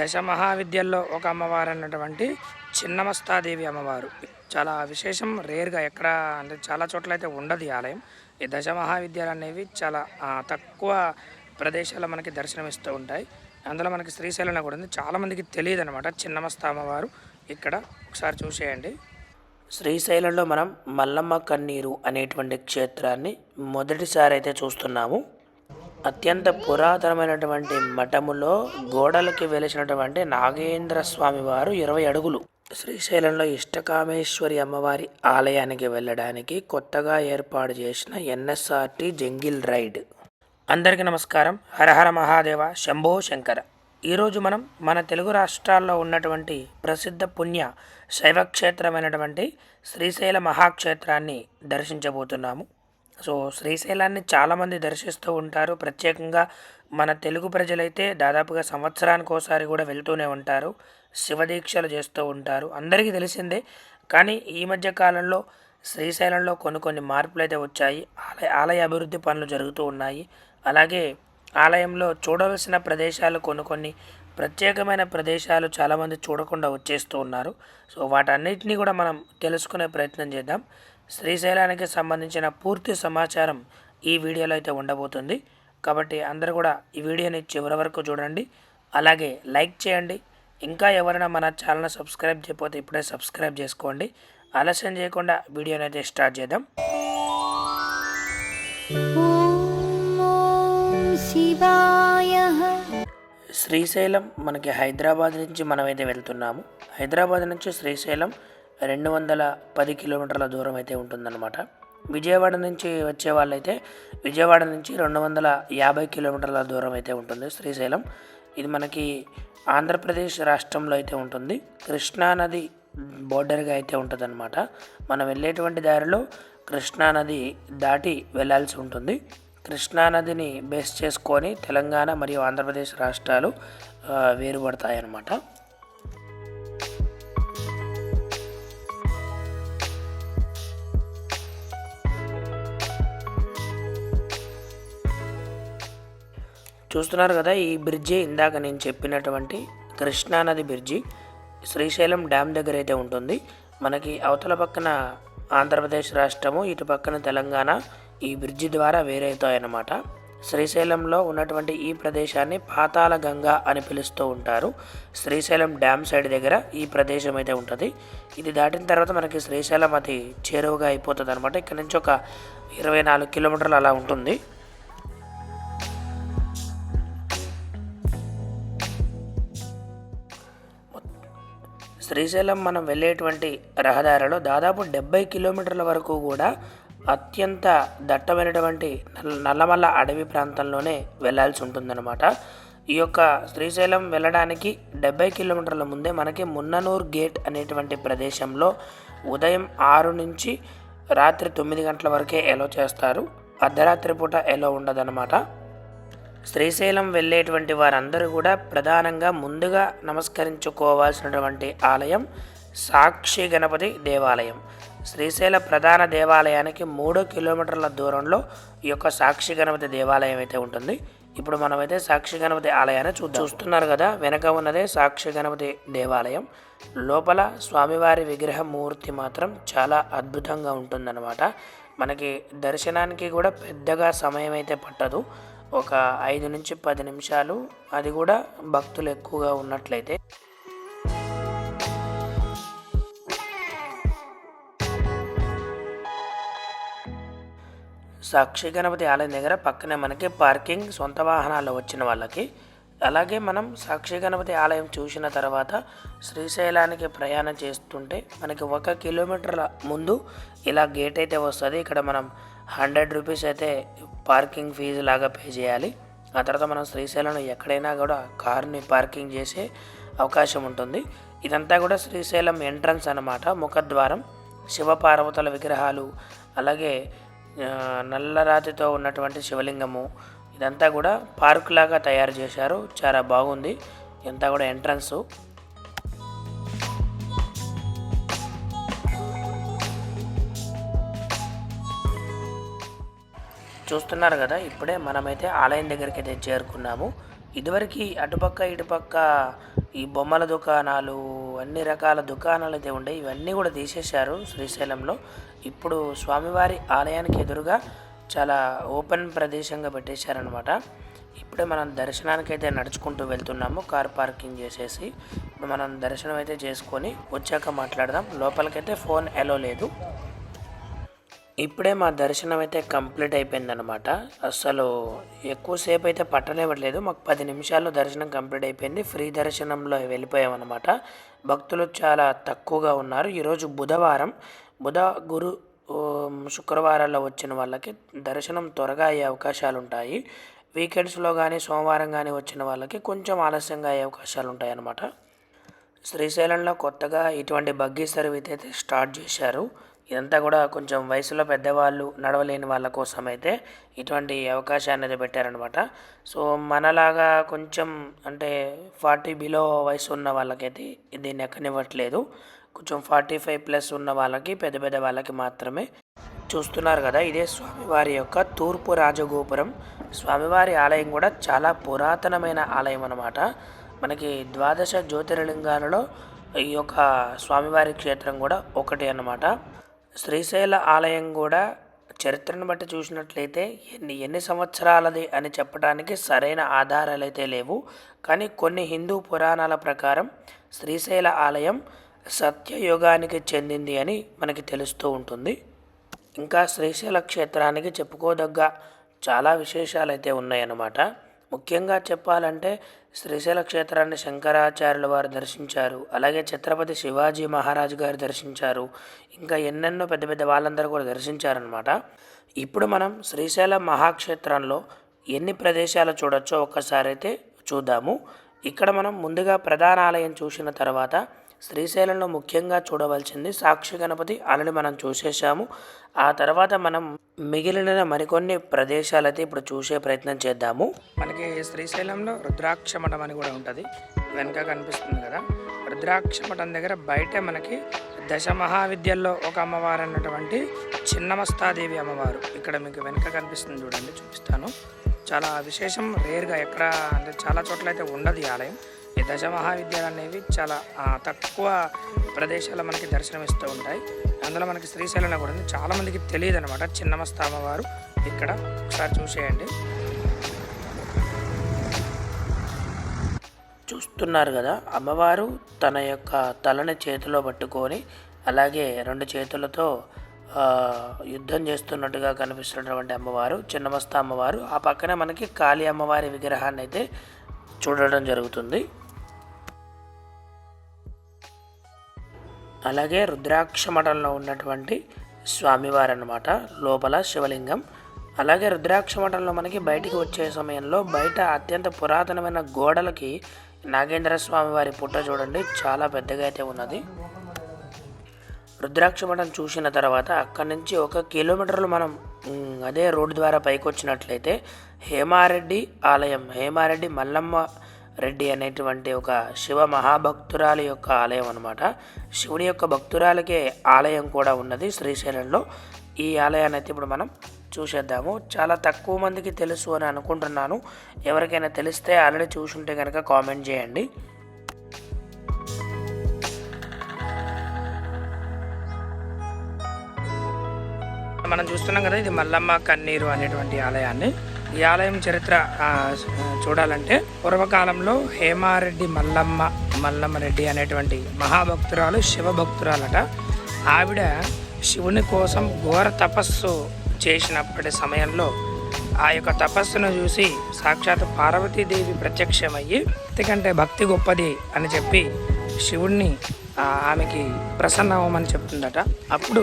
దశ మహావిద్యల్లో ఒక అమ్మవారు అన్నటువంటి చిన్నమస్తాదేవి అమ్మవారు. చాలా విశేషం రేర్గా ఎక్కడ అంటే చాలా చోట్ల అయితే ఉండదు ఈ ఆలయం. ఈ దశ మహావిద్యాలు అనేవి చాలా తక్కువ ప్రదేశాల్లో మనకి దర్శనమిస్తూ ఉంటాయి. అందులో మనకి శ్రీశైలం కూడా ఉంది. చాలామందికి తెలియదు అనమాట చిన్నమస్త అమ్మవారు. ఇక్కడ ఒకసారి చూసేయండి. శ్రీశైలంలో మనం మల్లమ్మ కన్నీరు అనేటువంటి క్షేత్రాన్ని మొదటిసారి అయితే చూస్తున్నాము. అత్యంత పురాతనమైనటువంటి మఠములో గోడలకి వెలిసినటువంటి నాగేంద్ర స్వామి వారు ఇరవై అడుగులు. శ్రీశైలంలో ఇష్టకామేశ్వరి అమ్మవారి ఆలయానికి వెళ్ళడానికి కొత్తగా ఏర్పాటు చేసిన ఎన్ఎస్ఆర్టి జంగిల్ రైడ్. అందరికీ నమస్కారం. హరహర మహాదేవ శంభో శంకర. ఈరోజు మనం మన తెలుగు రాష్ట్రాల్లో ఉన్నటువంటి ప్రసిద్ధ పుణ్య శైవ క్షేత్రమైనటువంటి శ్రీశైల మహాక్షేత్రాన్ని దర్శించబోతున్నాము. సో శ్రీశైలాన్ని చాలామంది దర్శిస్తూ ఉంటారు. ప్రత్యేకంగా మన తెలుగు ప్రజలైతే దాదాపుగా సంవత్సరానికి ఒకసారి కూడా వెళ్తూనే ఉంటారు. శివదీక్షలు చేస్తూ ఉంటారు. అందరికీ తెలిసిందే. కానీ ఈ మధ్య కాలంలో శ్రీశైలంలో కొన్ని కొన్ని మార్పులు అయితే వచ్చాయి. ఆలయ ఆలయ అభివృద్ధి పనులు జరుగుతూ ఉన్నాయి. అలాగే ఆలయంలో చూడవలసిన ప్రదేశాలు కొన్ని కొన్ని ప్రత్యేకమైన ప్రదేశాలు చాలామంది చూడకుండా వచ్చేస్తూ ఉన్నారు. సో వాటన్నిటిని కూడా మనం తెలుసుకునే ప్రయత్నం చేద్దాం. శ్రీశైలానికి సంబంధించిన పూర్తి సమాచారం ఈ వీడియోలో అయితే ఉండబోతుంది. కాబట్టి అందరూ కూడా ఈ వీడియోని చివరి వరకు చూడండి. అలాగే లైక్ చేయండి. ఇంకా ఎవరైనా మన ఛానల్ని సబ్స్క్రైబ్ చేయకపోతే ఇప్పుడే సబ్స్క్రైబ్ చేసుకోండి. ఆలస్యం చేయకుండా వీడియోని అయితే స్టార్ట్ చేద్దాం. శ్రీశైలం మనకి హైదరాబాద్ నుంచి మనమైతే వెళ్తున్నాము. హైదరాబాద్ నుంచి శ్రీశైలం రెండు వందల పది కిలోమీటర్ల దూరం అయితే ఉంటుందన్నమాట. విజయవాడ నుంచి వచ్చే వాళ్ళైతే విజయవాడ నుంచి రెండు వందల యాభై కిలోమీటర్ల దూరం అయితే ఉంటుంది శ్రీశైలం. ఇది మనకి ఆంధ్రప్రదేశ్ రాష్ట్రంలో అయితే ఉంటుంది. కృష్ణానది బోర్డర్గా అయితే ఉంటుందన్నమాట. మనం వెళ్ళేటువంటి దారిలో కృష్ణానది దాటి వెళ్ళాల్సి ఉంటుంది. కృష్ణానదిని బేస్ చేసుకొని తెలంగాణ మరియు ఆంధ్రప్రదేశ్ రాష్ట్రాలు వేరుపడతాయన్నమాట. చూస్తున్నారు కదా ఈ బ్రిడ్జి ఇందాక నేను చెప్పినటువంటి కృష్ణానది బ్రిడ్జి. శ్రీశైలం డ్యామ్ దగ్గర అయితే ఉంటుంది. మనకి అవతల పక్కన ఆంధ్రప్రదేశ్ రాష్ట్రము ఇటు పక్కన తెలంగాణ ఈ బ్రిడ్జి ద్వారా వేరైతాయన్నమాట. శ్రీశైలంలో ఉన్నటువంటి ఈ ప్రదేశాన్ని పాతాళ గంగా అని పిలుస్తూ ఉంటారు. శ్రీశైలం డ్యామ్ సైడ్ దగ్గర ఈ ప్రదేశం అయితే ఉంటుంది. ఇది దాటిన తర్వాత మనకి శ్రీశైలం అది చేరువగా అయిపోతుంది అనమాట ఇక్కడ నుంచి ఒక ఇరవై నాలుగు కిలోమీటర్లు అలా ఉంటుంది. శ్రీశైలం మనం వెళ్ళేటువంటి రహదారిలో దాదాపు డెబ్బై కిలోమీటర్ల వరకు కూడా అత్యంత దట్టమైనటువంటి నల్లమల్ల అడవి ప్రాంతంలోనే వెళ్ళాల్సి ఉంటుందన్నమాట. ఈ యొక్క శ్రీశైలం వెళ్ళడానికి డెబ్బై కిలోమీటర్ల ముందే మనకి మున్ననూర్ గేట్ అనేటువంటి ప్రదేశంలో ఉదయం ఆరు నుంచి రాత్రి తొమ్మిది గంటల వరకే ఎలో చేస్తారు. అర్ధరాత్రి పూట ఎలో ఉండదన్నమాట. శ్రీశైలం వెళ్ళేటువంటి వారందరూ కూడా ప్రధానంగా ముందుగా నమస్కరించుకోవాల్సినటువంటి ఆలయం సాక్షి గణపతి దేవాలయం. శ్రీశైల ప్రధాన దేవాలయానికి మూడు కిలోమీటర్ల దూరంలో ఈ యొక్క సాక్షి గణపతి దేవాలయం అయితే ఉంటుంది. ఇప్పుడు మనమైతే సాక్షి గణపతి ఆలయాన్ని చూ చూస్తున్నారు కదా వెనక ఉన్నదే సాక్షి గణపతి దేవాలయం. లోపల స్వామివారి విగ్రహ మూర్తి మాత్రం చాలా అద్భుతంగా ఉంటుందన్నమాట. మనకి దర్శనానికి కూడా పెద్దగా సమయం అయితే పట్టదు. ఒక ఐదు నుంచి పది నిమిషాలు అది కూడా భక్తులు ఎక్కువగా ఉన్నట్లయితే. సాక్షి గణపతి ఆలయం దగ్గర పక్కనే మనకి పార్కింగ్ సొంత వాహనాల్లో వచ్చిన వాళ్ళకి. అలాగే మనం సాక్షి గణపతి ఆలయం చూసిన తర్వాత శ్రీశైలానికి ప్రయాణం చేస్తుంటే మనకి ఒక కిలోమీటర్ల ముందు ఇలా గేట్ అయితే వస్తుంది. ఇక్కడ మనం హండ్రెడ్ రూపీస్ అయితే పార్కింగ్ ఫీజు లాగా పే చేయాలి. ఆ తర్వాత మనం శ్రీశైలంలో ఎక్కడైనా కూడా కార్ని పార్కింగ్ చేసే అవకాశం ఉంటుంది. ఇదంతా కూడా శ్రీశైలం ఎంట్రన్స్ అనమాట ముఖద్వారం శివపార్వతుల విగ్రహాలు అలాగే నల్లరాతితో ఉన్నటువంటి శివలింగము ఇదంతా కూడా పార్క్ లాగా తయారు చేశారు. చాలా బాగుంది. ఇదంతా కూడా ఎంట్రన్స్. చూస్తున్నారు కదా ఇప్పుడే మనమైతే ఆలయం దగ్గరికి అయితే చేరుకున్నాము. ఇదివరకు అటుపక్క ఇటుపక్క ఈ బొమ్మల దుకాణాలు అన్ని రకాల దుకాణాలు అయితే ఉండే ఇవన్నీ కూడా తీసేశారు శ్రీశైలంలో. ఇప్పుడు స్వామివారి ఆలయానికి ఎదురుగా చాలా ఓపెన్ ప్రదేశంగా పెట్టేశారనమాట ఇప్పుడే మనం దర్శనానికి అయితే నడుచుకుంటూ వెళ్తున్నాము కార్ పార్కింగ్ చేసేసి. ఇప్పుడు మనం దర్శనం అయితే చేసుకొని వచ్చాక మాట్లాడదాం. లోపలికైతే ఫోన్ ఎలో లేదు. ఇప్పుడే మా దర్శనం అయితే కంప్లీట్ అయిపోయిందనమాట అసలు ఎక్కువసేపు అయితే పట్టనివ్వట్లేదు. మాకు పది నిమిషాల్లో దర్శనం కంప్లీట్ అయిపోయింది. ఫ్రీ దర్శనంలో వెళ్ళిపోయామన్నమాట. భక్తులు చాలా తక్కువగా ఉన్నారు. ఈరోజు బుధవారం. బుధ గురు శుక్రవారాల్లో వచ్చిన వాళ్ళకి దర్శనం త్వరగా అయ్యే అవకాశాలు ఉంటాయి వీకెండ్స్లో కానీ సోమవారం కానీ వచ్చిన వాళ్ళకి కొంచెం ఆలస్యంగా అయ్యే అవకాశాలు ఉంటాయి అన్నమాట శ్రీశైలంలో కొత్తగా ఇటువంటి బగ్గీ సర్వీస్ అయితే స్టార్ట్ చేశారు. ఇదంతా కూడా కొంచెం వయసులో పెద్దవాళ్ళు నడవలేని వాళ్ళ కోసం అయితే ఇటువంటి అవకాశాన్ని అయితే పెట్టారనమాట సో మనలాగా కొంచెం అంటే ఫార్టీ బిలో వయసు ఉన్న వాళ్ళకైతే దీన్ని ఎక్కనివ్వట్లేదు. కొంచెం ఫార్టీ ఫైవ్ ప్లస్ ఉన్న వాళ్ళకి పెద్ద పెద్ద వాళ్ళకి మాత్రమే చూస్తున్నారు కదా. ఇదే స్వామివారి యొక్క తూర్పు రాజగోపురం. స్వామివారి ఆలయం కూడా చాలా పురాతనమైన ఆలయం అనమాట మనకి ద్వాదశ జ్యోతిర్లింగాలలో ఈ యొక్క స్వామివారి క్షేత్రం కూడా ఒకటి అన్నమాట. శ్రీశైల ఆలయం కూడా చరిత్రను బట్టి చూసినట్లయితే ఎన్ని ఎన్ని సంవత్సరాలది అని చెప్పడానికి సరైన ఆధారాలు అయితే లేవు. కానీ కొన్ని హిందూ పురాణాల ప్రకారం శ్రీశైల ఆలయం సత్యయుగానికి చెందింది అని మనకి తెలుస్తూ ఉంటుంది. ఇంకా శ్రీశైల క్షేత్రానికి చెప్పుకోదగ్గ చాలా విశేషాలు అయితే ఉన్నాయన్నమాట. ముఖ్యంగా చెప్పాలంటే శ్రీశైల క్షేత్రాన్ని శంకరాచార్యుల వారు దర్శించారు. అలాగే ఛత్రపతి శివాజీ మహారాజు గారు దర్శించారు. ఇంకా ఎన్నెన్నో పెద్ద పెద్ద వాళ్ళందరూ కూడా దర్శించారనమాట ఇప్పుడు మనం శ్రీశైల మహాక్షేత్రంలో ఎన్ని ప్రదేశాలు చూడొచ్చో ఒక్కసారి అయితే చూద్దాము. ఇక్కడ మనం ముందుగా ప్రధాన ఆలయం చూసిన తర్వాత శ్రీశైలంలో ముఖ్యంగా చూడవలసింది సాక్షి గణపతి ఆల్రెడీ మనం చూసేసాము ఆ తర్వాత మనం మిగిలిన మరికొన్ని ప్రదేశాలైతే ఇప్పుడు చూసే ప్రయత్నం చేద్దాము. మనకి శ్రీశైలంలో రుద్రాక్ష మఠం అని కూడా ఉంటుంది. వెనక కనిపిస్తుంది కదా. రుద్రాక్ష మఠం దగ్గర బయట మనకి దశ మహావిద్యల్లో ఒక అమ్మవారు అన్నటువంటి చిన్నమస్తాదేవి అమ్మవారు ఇక్కడ మీకు వెనక కనిపిస్తుంది చూడండి చూపిస్తాను. చాలా విశేషం రేర్గా ఎక్కడ అంటే చాలా చోట్ల అయితే ఉండదు ఈ ఆలయం. ఈ దశ మహావిద్యలు అనేవి చాలా తక్కువ ప్రదేశాల్లో మనకి దర్శనమిస్తూ ఉంటాయి. అందులో మనకి శ్రీశైలం కూడా ఉంది. చాలామందికి తెలియదు అనమాట చిన్నమస్తామ అమ్మవారు ఇక్కడ ఒకసారి చూసేయండి. చూస్తున్నారు కదా అమ్మవారు తన యొక్క తలని చేతిలో పట్టుకొని అలాగే రెండు చేతులతో యుద్ధం చేస్తున్నట్టుగా కనిపిస్తున్నటువంటి అమ్మవారు చిన్నమస్త అమ్మవారు ఆ పక్కనే మనకి కాళీ అమ్మవారి విగ్రహాన్ని అయితే చూడడం జరుగుతుంది. అలాగే రుద్రాక్ష మఠంలో ఉన్నటువంటి స్వామివారు అనమాట లోపల శివలింగం. అలాగే రుద్రాక్ష మఠంలో మనకి బయటికి వచ్చే సమయంలో బయట అత్యంత పురాతనమైన గోడలకి నాగేంద్ర స్వామి వారి పుట్ట చూడండి చాలా పెద్దగా అయితే ఉన్నది. రుద్రాక్ష మఠం చూసిన తర్వాత అక్కడి నుంచి ఒక కిలోమీటర్లు మనం అదే రోడ్డు ద్వారా పైకి వచ్చినట్లయితే హేమారెడ్డి ఆలయం హేమారెడ్డి మల్లమ్మ రెడ్డి అనేటువంటి ఒక శివ మహాభక్తురాలి యొక్క ఆలయం అనమాట శివుని యొక్క భక్తురాలకే ఆలయం కూడా ఉన్నది శ్రీశైలంలో. ఈ ఆలయాన్ని అయితే ఇప్పుడు మనం చూసేద్దాము. చాలా తక్కువ మందికి తెలుసు అని అనుకుంటున్నాను. ఎవరికైనా తెలిస్తే ఆల్రెడీ చూసుంటే కనుక కామెంట్ చేయండి. మనం చూస్తున్నాం కదా ఇది మల్లమ్మ కన్నీరు అనేటువంటి ఆలయాన్ని. ఈ ఆలయం చరిత్ర చూడాలంటే పూర్వకాలంలో హేమారెడ్డి మల్లమ్మ మల్లమ్మ రెడ్డి అనేటువంటి మహాభక్తురాలు శివభక్తురాలట. ఆవిడ శివుని కోసం ఘోర తపస్సు చేసినప్పటి సమయంలో ఆ యొక్క తపస్సును చూసి సాక్షాత్ పార్వతీదేవి ప్రత్యక్షమయ్యి ఎందుకంటే కంటే భక్తి గొప్పది అని చెప్పి శివుణ్ణి ఆమెకి ప్రసన్నమని చెప్తుందట. అప్పుడు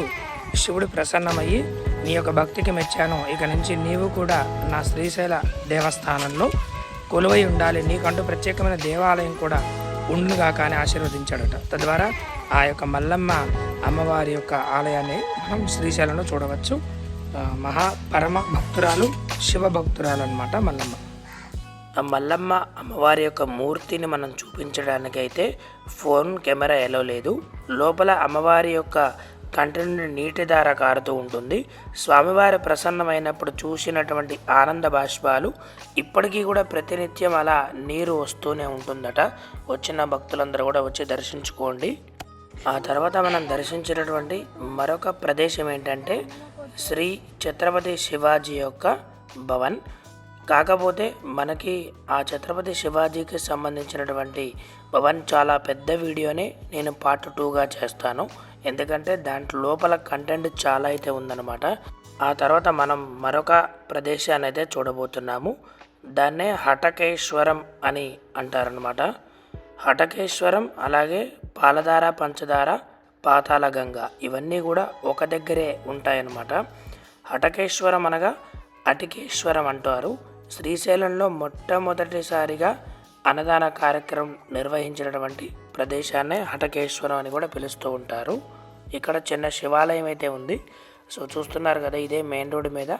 శివుడు ప్రసన్నమయ్యి నీ యొక్క భక్తికి మెచ్చాను. ఇక నుంచి నీవు కూడా నా శ్రీశైల దేవస్థానంలో కొలువై ఉండాలి. నీకంటూ ప్రత్యేకమైన దేవాలయం కూడా ఉండుగా కానీ ఆశీర్వదించాడట. తద్వారా ఆ యొక్క మల్లమ్మ అమ్మవారి యొక్క ఆలయాన్ని మనం శ్రీశైలంలో చూడవచ్చు. మహా పరమ భక్తురాలు శివ భక్తురాలు అనమాట మల్లమ్మ. ఆ మల్లమ్మ అమ్మవారి యొక్క మూర్తిని మనం చూపించడానికైతే ఫోన్ కెమెరా ఎలో లేదు. లోపల అమ్మవారి యొక్క కంటి నుండి నీటి ధార కారుతూ ఉంటుంది. స్వామివారి ప్రసన్నమైనప్పుడు చూసినటువంటి ఆనంద బాష్పాలు ఇప్పటికీ కూడా ప్రతినిత్యం అలా నీరు వస్తూనే ఉంటుందట. వచ్చిన భక్తులందరూ కూడా వచ్చి దర్శించుకోండి. ఆ తర్వాత మనం దర్శించినటువంటి మరొక ప్రదేశం ఏంటంటే శ్రీ ఛత్రపతి శివాజీ యొక్క భవన్. కాకపోతే మనకి ఆ ఛత్రపతి శివాజీకి సంబంధించినటువంటి భవన్ చాలా పెద్ద వీడియోని నేను పార్ట్ టూగా చేస్తాను. ఎందుకంటే దాంట్లో లోపల కంటెంట్ చాలా అయితే ఉందన్నమాట. ఆ తర్వాత మనం మరొక ప్రదేశాన్ని అయితే చూడబోతున్నాము. దాన్నే హటకేశ్వరం అని అంటారనమాట హటకేశ్వరం అలాగే పాలధార పంచదార పాతాల గంగ ఇవన్నీ కూడా ఒక దగ్గరే ఉంటాయన్నమాట. హటకేశ్వరం అనగా అటికేశ్వరం అంటారు. శ్రీశైలంలో మొట్టమొదటిసారిగా అన్నదాన కార్యక్రమం నిర్వహించినటువంటి ప్రదేశాన్నే హటకేశ్వరం అని కూడా పిలుస్తూ ఉంటారు. ఇక్కడ చిన్న శివాలయం అయితే ఉంది. సో చూస్తున్నారు కదా ఇదే మెయిన్ రోడ్డు మీద.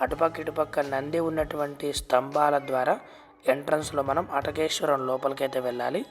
అటుపక్క ఇటుపక్క నంది ఉన్నటువంటి స్తంభాల ద్వారా ఎంట్రన్స్లో మనం అటకేశ్వరం లోపలికైతే వెళ్ళాలి.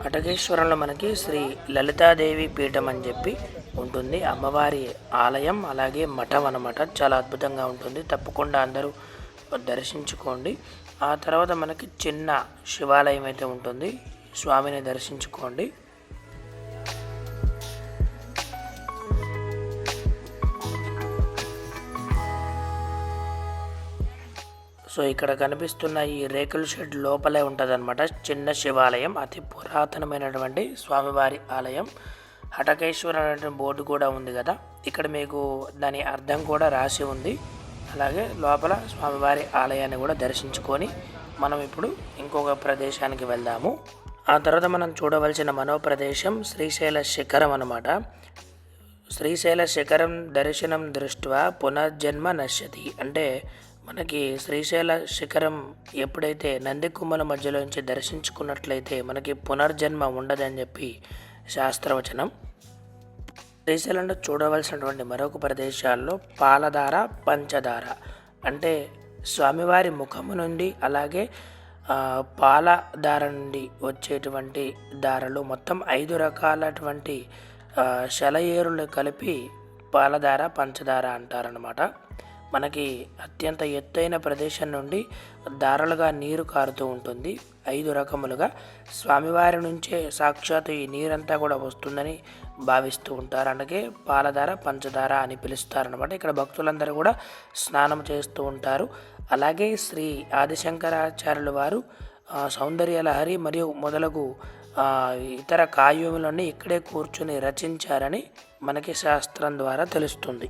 అటకేశ్వరంలో మనకి శ్రీ లలితాదేవి పీఠం అని చెప్పి ఉంటుంది. అమ్మవారి ఆలయం అలాగే మఠం అనమాట చాలా అద్భుతంగా ఉంటుంది. తప్పకుండా అందరూ దర్శించుకోండి. ఆ తర్వాత మనకి చిన్న శివాలయం అయితే ఉంటుంది. స్వామిని దర్శించుకోండి. సో ఇక్కడ కనిపిస్తున్న ఈ రేకుల షెడ్ లోపలే ఉంటుందన్నమాట. చిన్న శివాలయం అతి పురాతనమైనటువంటి స్వామివారి ఆలయం. హటకేశ్వర అనే బోర్డు కూడా ఉంది కదా. ఇక్కడ మీకు దాని అర్థం కూడా రాసి ఉంది. అలాగే లోపల స్వామివారి ఆలయాన్ని కూడా దర్శించుకొని మనం ఇప్పుడు ఇంకొక ప్రదేశానికి వెళ్దాము. ఆ తర్వాత మనం చూడవలసిన మనో ప్రదేశం శ్రీశైల శిఖరం అనమాట శ్రీశైల శిఖరం దర్శనం దృష్ట్యా పునర్జన్మ నశ్యతి. అంటే మనకి శ్రీశైల శిఖరం ఎప్పుడైతే నందికుమ్మల మధ్యలో నుంచి దర్శించుకున్నట్లయితే మనకి పునర్జన్మ ఉండదని చెప్పి శాస్త్రవచనం. శ్రీశైలంలో చూడవలసినటువంటి మరొక ప్రదేశాల్లో పాలధార పంచదార అంటే స్వామివారి ముఖము నుండి అలాగే పాలధార నుండి వచ్చేటువంటి దారలు మొత్తం ఐదు రకాలటువంటి శలయేరులు కలిపి పాలధార పంచదార అంటారనమాట మనకి అత్యంత ఎత్తైన ప్రదేశం నుండి ధారలుగా నీరు కారుతూ ఉంటుంది. ఐదు రకములుగా. స్వామివారి నుంచే సాక్షాత్తు ఈ నీరంతా కూడా వస్తుందని భావిస్తూ ఉంటారు. అందుకే పాలధార పంచదార అని పిలుస్తారనమాట ఇక్కడ భక్తులందరూ కూడా స్నానం చేస్తూ ఉంటారు. అలాగే శ్రీ ఆదిశంకరాచార్యుల వారు సౌందర్యలహరి సౌందర్య లహరి మరియు మొదలగు ఇతర కావ్యములన్నీ ఇక్కడే కూర్చుని రచించారని మనకి శాస్త్రం ద్వారా తెలుస్తుంది.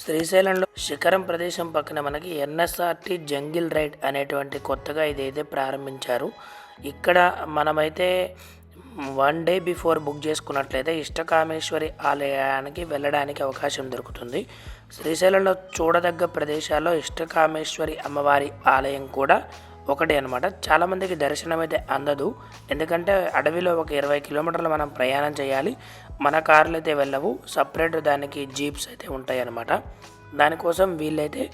శ్రీశైలంలో శిఖరం ప్రదేశం పక్కన మనకి ఎన్ఎస్ఆర్టీ జంగిల్ రైడ్ అనేటువంటి కొత్తగా ఇదైతే ప్రారంభించారు. ఇక్కడ మనమైతే వన్ డే బిఫోర్ బుక్ చేసుకున్నట్లయితే ఇష్టకామేశ్వరి ఆలయానికి వెళ్ళడానికి అవకాశం దొరుకుతుంది. శ్రీశైలంలో చూడదగ్గ ప్రదేశాల్లో ఇష్టకామేశ్వరి అమ్మవారి ఆలయం కూడా ఒకటి అనమాట చాలామందికి దర్శనం అయితే అందదు. ఎందుకంటే అడవిలో ఒక ఇరవై కిలోమీటర్లు మనం ప్రయాణం చేయాలి. మన కార్లు అయితే వెళ్ళవు. సపరేట్ దానికి జీప్స్ అయితే ఉంటాయి అన్నమాట. దానికోసం వీళ్ళైతే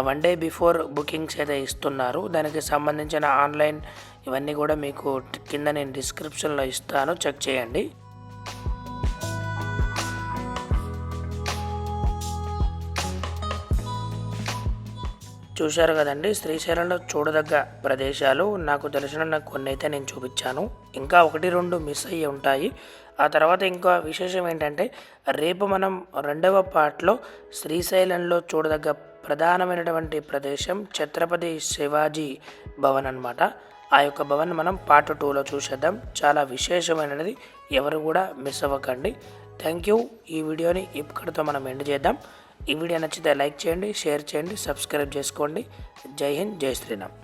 వన్ డే బిఫోర్ బుకింగ్స్ అయితే ఇస్తున్నారు. దానికి సంబంధించిన ఆన్లైన్ ఇవన్నీ కూడా మీకు కింద నేను డిస్క్రిప్షన్లో ఇస్తాను. చెక్ చేయండి. చూశారు కదండి. శ్రీశైలంలో చూడదగ్గ ప్రదేశాలు నాకు తెలిసిన కొన్ని అయితే నేను చూపించాను. ఇంకా ఒకటి రెండు మిస్ అయ్యి ఉంటాయి. ఆ తర్వాత ఇంకో విశేషం ఏంటంటే రేపు మనం రెండవ పార్ట్లో శ్రీశైలంలో చూడదగ్గ ప్రధానమైనటువంటి ప్రదేశం ఛత్రపతి శివాజీ భవన్ అనమాట ఆ యొక్క భవన్ మనం పార్ట్ టూలో చూసేద్దాం. చాలా విశేషమైనది. ఎవరు కూడా మిస్ అవ్వకండి. Thank you. ఈ వీడియోని ఇక్కడితో మనం ఎండ్ చేద్దాం. ఈ వీడియో నచ్చితే లైక్ చేయండి షేర్ చేయండి సబ్స్క్రైబ్ చేసుకోండి. జై హింద్ జై శ్రీరామ్.